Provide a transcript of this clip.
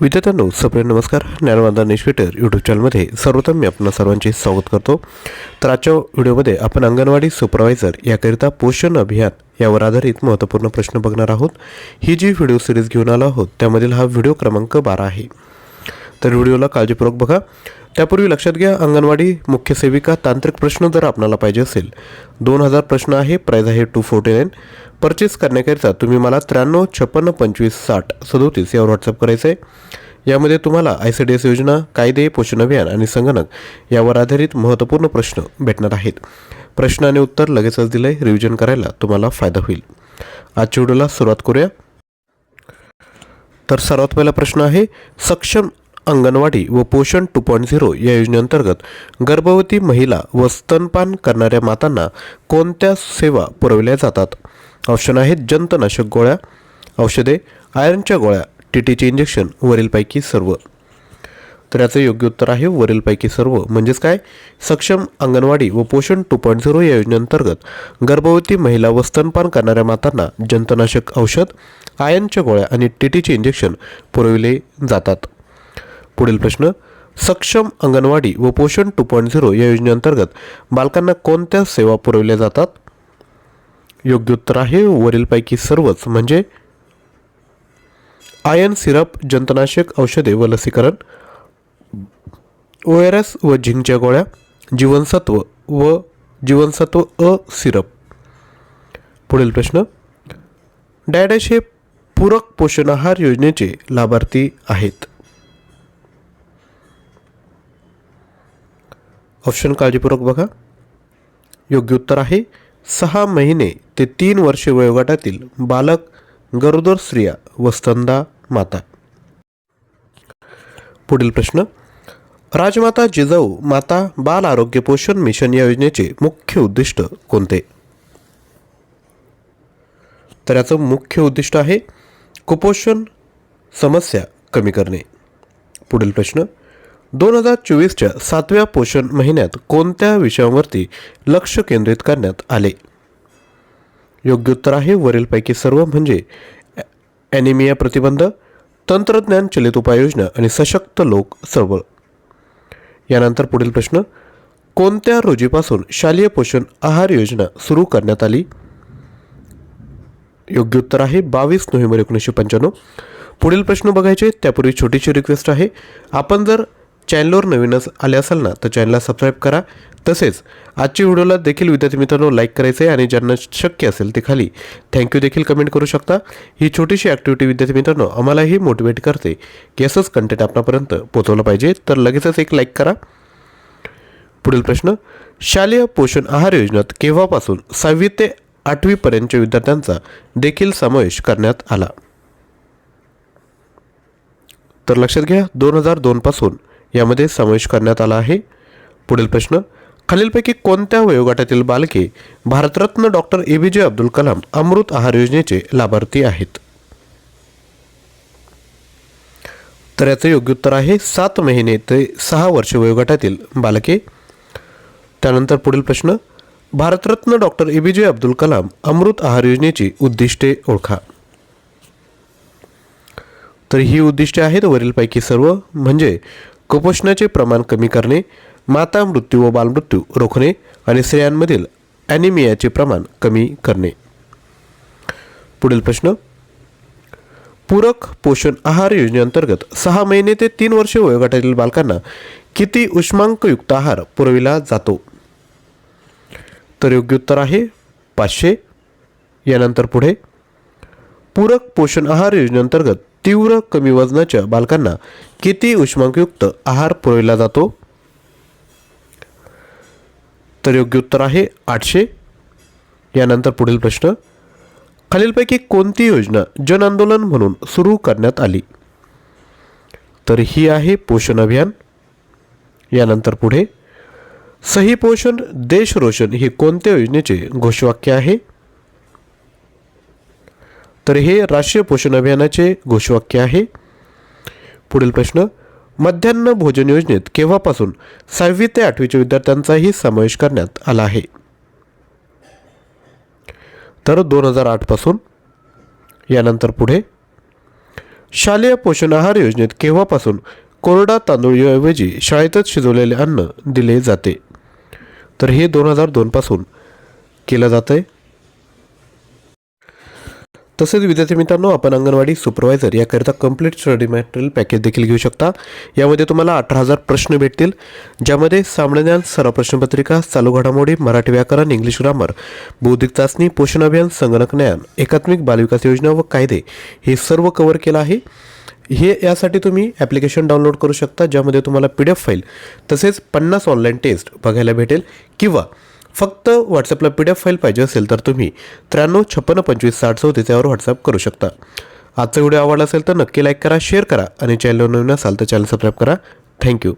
विद्यार्थ्यांनो सप्रिय नमस्कार. ज्ञानवादा Twitter YouTube चॅनलमध्ये सर्वोत्तम मी आपणा सर्वांचे स्वागत करतो. तर आजच्या व्हिडिओमध्ये आपण अंगणवाडी सुपरवायझर याकरिता पोषण अभियान यावर आधारित महत्त्वपूर्ण प्रश्न बघणार आहोत. ही जी व्हिडिओ सिरीज घेऊन आलो आहोत त्यामधील हा व्हिडिओ क्रमांक बारा आहे. तर व्हिडिओला काळजीपूर्वक बघा. त्यापूर्वी लक्षात घ्या अंगणवाडी मुख्य सेविका तांत्रिक प्रश्न जर आपणाला पाहिजे असेल दोन हजार प्रश्न आहे प्राईज आहे टू फोर्टी नाईन परचेस करण्याकरिता तुम्ही मला त्र्याण्णव छप्पन्न पंचवीस साठ सदोतीस यावर व्हॉट्सअप करायचं आहे यामध्ये तुम्हाला आय सी डी एस योजना कायदे पोषण अभियान आणि संगणक यावर आधारित महत्त्वपूर्ण प्रश्न भेटणार आहेत. प्रश्न आणि उत्तर लगेचच दिले रिव्हिजन करायला तुम्हाला फायदा होईल. आजच्या व्हिडिओला सुरुवात करूया. तर सर्वात पहिला प्रश्न आहे सक्षम अंगणवाडी व पोषण टू पॉईंट झिरो या योजनेअंतर्गत गर्भवती महिला व स्तनपान करणाऱ्या मातांना कोणत्या सेवा पुरवल्या जातात? ऑप्शन आहेत जंतनाशक गोळ्या औषधे आयर्नच्या गोळ्या टी टीचे इंजेक्शन वरीलपैकी सर्व. तर याचं योग्य उत्तर आहे वरीलपैकी सर्व. म्हणजेच काय? सक्षम अंगणवाडी व पोषण टू पॉईंट झिरो या योजनेअंतर्गत गर्भवती महिला व स्तनपान करणाऱ्या मातांना जंतनाशक औषध आयनच्या गोळ्या आणि टीटीचे इंजेक्शन पुरविले जातात. पुढील प्रश्न सक्षम अंगणवाडी व पोषण टू पॉईंट झिरो या योजनेअंतर्गत बालकांना कोणत्या सेवा पुरवल्या जातात? योग्य उत्तर आहे वरीलपैकी सर्वच म्हणजे आयन सिरप जंतनाशक औषधे व लसीकरण ओ आर एस व झिंकच्या गोळ्या जीवनसत्व व जीवनसत्व अ सिरप. पुढील प्रश्न डॅडॅश हे पूरक पोषण आहार योजनेचे लाभार्थी आहेत. ऑप्शन काळजीपूर्वक बघा. योग्य उत्तर आहे सहा महिने ते तीन वर्षे वयोगटातील बालक गरोदर स्त्रिया व स्तंदा माता. पुढील प्रश्न. राजमाता जिजाऊ माता बाल आरोग्य पोषण मिशन या योजनेचे मुख्य उद्दिष्ट कोणते? तर याचं मुख्य उद्दिष्ट आहे कुपोषण समस्या कमी करणे. पुढील प्रश्न. दोन हजार चोवीसच्या सातव्या पोषण महिन्यात कोणत्या विषयांवरती लक्ष केंद्रित करण्यात आले? योग्य उत्तर आहे वरीलपैकी सर्व म्हणजे ॲनिमिया प्रतिबंध तंत्रज्ञान चलित उपाययोजना आणि सशक्त लोक चळवळ. यानंतर पुढील प्रश्न कोणत्या रोजीपासून शालेय पोषण आहार योजना सुरू करण्यात आली? योग्य उत्तर आहे बावीस नोव्हेंबर एकोणीसशे पंच्याण्णव. पुढील प्रश्न बघायचे त्यापूर्वी छोटीशी रिक्वेस्ट आहे. आपण जर चॅनलवर नवीनच आले असाल ना तर चॅनलला सबस्क्राईब करा. तसेच आजच्या व्हिडिओला देखील विद्यार्थी मित्रांनो लाईक करायचं आहे आणि ज्यांना शक्य असेल ते खाली थँक्यू देखील कमेंट करू शकता. ही छोटीशी ॲक्टिव्हिटी विद्यार्थी मित्रांनो आम्हालाही मोटिवेट करते की असंच कंटेंट आपणापर्यंत पोचवलं पाहिजे. तर लगेचच एक लाईक करा. पुढील प्रश्न शालेय पोषण आहार योजनेत केव्हापासून सहावी ते आठवीपर्यंतच्या विद्यार्थ्यांचा देखील समावेश करण्यात आला? तर लक्षात घ्या दोन हजार दोनपासून यामध्ये समावेश करण्यात आला आहे. पुढील प्रश्न खालीलपैकी कोणत्या वयोगटातील बालके भारतरत्न डॉक्टर ए. बी. जे. अब्दुल कलाम अमृत आहार योजनेचे लाभार्थी आहेत? तर याचं योग्य उत्तर आहे सात महिने ते सहा वर्ष वयोगटातील बालके. त्यानंतर पुढील प्रश्न भारतरत्न डॉक्टर ए. बी. जे. अब्दुल कलाम अमृत आहार योजनेची उद्दिष्टे ओळखा. तर ही उद्दिष्टे आहेत वरीलपैकी सर्व म्हणजे कुपोषणाचे प्रमाण कमी करणे माता मृत्यू व बालमृत्यू रोखणे आणि स्त्रियांमधील ॲनिमियाचे प्रमाण कमी करणे. पुढील प्रश्न. पूरक पोषण आहार योजनेअंतर्गत सहा महिने ते तीन वर्षे वयोगटातील बालकांना किती उष्मांकयुक्त आहार पुरविला जातो? तर योग्य उत्तर आहे पाचशे. यानंतर पुढे. पूरक पोषण आहार योजनेअंतर्गत तीव्र कमी वजनाच्या बालकांना किती उष्मांकयुक्त आहार पुरविला जातो? तर योग्य उत्तर आहे आठशे. यानंतर पुढील प्रश्न. खालीलपैकी कोणती योजना जन आंदोलन म्हणून सुरू करण्यात आली? तर ही आहे पोषण अभियान. यानंतर पुढे. सही पोषण देश रोशन हे कोणत्या योजनेचे घोषवाक्य आहे? तर हे राष्ट्रीय पोषण अभियानाचे घोषवाक्य आहे. पुढील प्रश्न मध्यान्ह भोजन योजनेत केव्हापासून सहावी ते आठवीच्या विद्यार्थ्यांचाही समावेश करण्यात आला आहे? तर दोन हजार आठपासून यानंतर पुढे शालेय पोषण आहार योजनेत केव्हापासून कोरडा तांदूळऐवजी शाळेतच शिजवलेले अन्न दिले जाते? तर हे दोन हजार दोनपासून केलं जातं आहे तसेच विद्यार्थी मित्रांनो आपण अंगणवाडी सुपरवायझर याकरिता कंप्लीट स्टडी मॅटेरियल पॅकेज देखील घेऊ शकता. यामध्ये तुम्हाला अठरा हजार प्रश्न भेटतील ज्यामध्ये सामान्य ज्ञान सराव प्रश्नपत्रिका चालू घडामोडी मराठी व्याकरण इंग्लिश ग्रामर बौद्धिक चाचणी पोषण अभियान संगणक ज्ञान एकात्मिक बालविकास योजना व कायदे हे सर्व कव्हर केलं आहे. हे यासाठी तुम्ही ॲप्लिकेशन डाउनलोड करू शकता ज्यामध्ये तुम्हाला पी डी एफ फाईल तसेच पन्नास ऑनलाईन टेस्ट बघायला भेटेल किंवा फक्त व्हॉट्सअपला पी डी एफ फाईल पाहिजे असेल तर तुम्ही त्र्याण्णव छप्पन्न पंचवीस साठ चौतीस यावर व्हॉट्सअप करू शकता. आजचा व्हिडिओ आवडला असेल तर नक्की लाईक करा शेअर करा आणि चॅनल नवीन असाल तर चॅनल सबस्क्राईब करा. थँक्यू